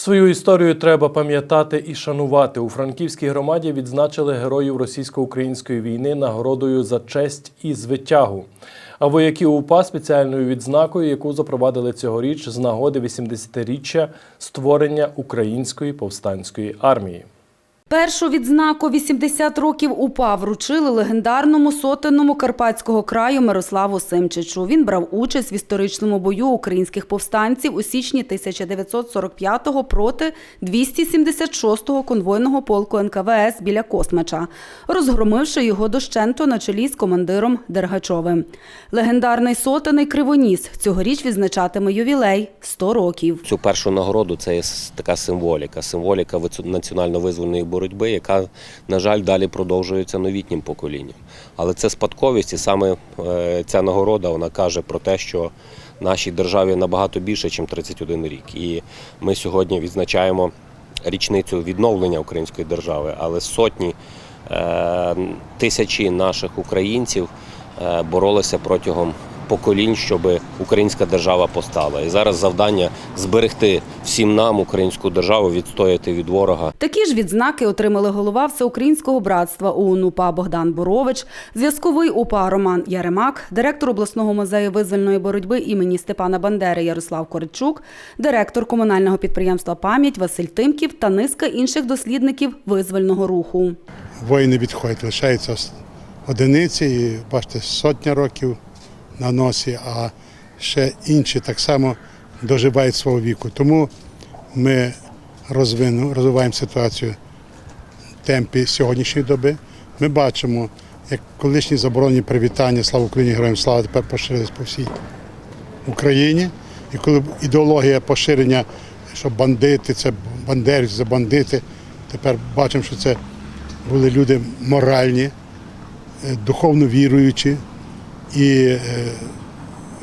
Свою історію треба пам'ятати і шанувати. У Франківській громаді відзначили героїв російсько-української війни нагородою за честь і звитягу. А вояки УПА спеціальною відзнакою, яку запровадили цьогоріч з нагоди 80-річчя створення Української повстанської армії. Першу відзнаку 80 років УПА вручили легендарному сотенному Карпатського краю Мирославу Симчичу. Він брав участь в історичному бою українських повстанців у січні 1945-го проти 276-го конвойного полку НКВС біля Космача, розгромивши його дощенто на чолі з командиром Дергачовим. Легендарний сотений Кривоніс цьогоріч відзначатиме ювілей – 100 років. Цю першу нагороду це така символіка, символіка вицу- національно-визвольної боротьби, яка, на жаль, далі продовжується новітнім поколінням. Але це спадковість, і саме е, ця нагорода вона каже про те, що нашій державі набагато більше, ніж 31 рік. І ми сьогодні відзначаємо річницю відновлення української держави, але сотні е, тисячі наших українців е, боролися протягом поколінь, щоб українська держава постала. І зараз завдання зберегти всім нам українську державу, відстояти від ворога. Такі ж відзнаки отримали голова Всеукраїнського братства ОУН УПА Богдан Борович, зв'язковий УПА Роман Яремак, директор обласного музею визвольної боротьби імені Степана Бандери Ярослав Коричук, директор комунального підприємства Пам'ять Василь Тимків та низка інших дослідників визвольного руху. воїни відходять, лишаються одиниці, і бачите, сотня років на носі, а ще інші так само доживають свого віку. Тому ми розвиваємо ситуацію в темпі сьогоднішньої доби. Ми бачимо, як колишні заборонені привітання Слава Україні, героям слава тепер поширились по всій Україні. І коли ідеологія поширення, що бандити, це бандерівці, це бандити, тепер бачимо, що це були люди моральні, е, духовно віруючі і е,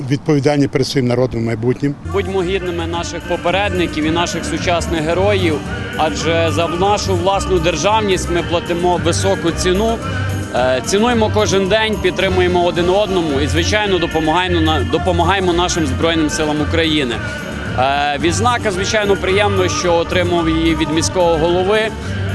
відповідальні перед своїм народом майбутнім. Будьмо гідними наших попередників і наших сучасних героїв, адже за нашу власну державність ми платимо високу ціну. Е, Цінуємо кожен день, підтримуємо один одному і, звичайно, допомагаємо допомагаємо нашим збройним силам України. Е, Відзнака, звичайно, приємно, що отримав її від міського голови.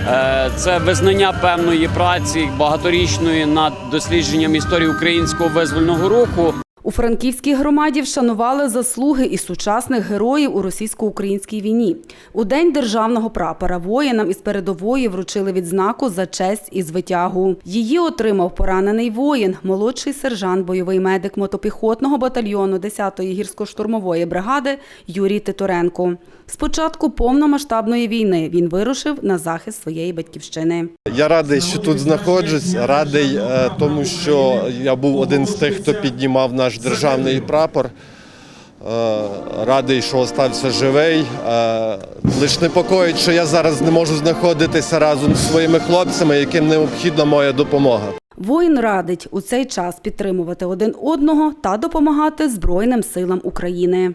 Е, Це визнання певної праці багаторічної над дослідженням історії українського визвольного руху. Франківській громаді вшанували заслуги і сучасних героїв у російсько-українській війні. У день державного прапора воїнам із передової вручили відзнаку за честь і звитягу. Її отримав поранений воїн, молодший сержант, бойовий медик мотопіхотного батальйону 10-ї гірсько-штурмової бригади Юрій Титуренко. З початку повномасштабної війни він вирушив на захист своєї батьківщини. Я радий, що тут знаходжусь, радий е, тому, що я був один з тих, хто піднімав наш державний прапор. Е, Радий, що остався живий. Е, Лиш непокоїть, що я зараз не можу знаходитися разом зі своїми хлопцями, яким необхідна моя допомога. Воїн радить у цей час підтримувати один одного та допомагати Збройним силам України.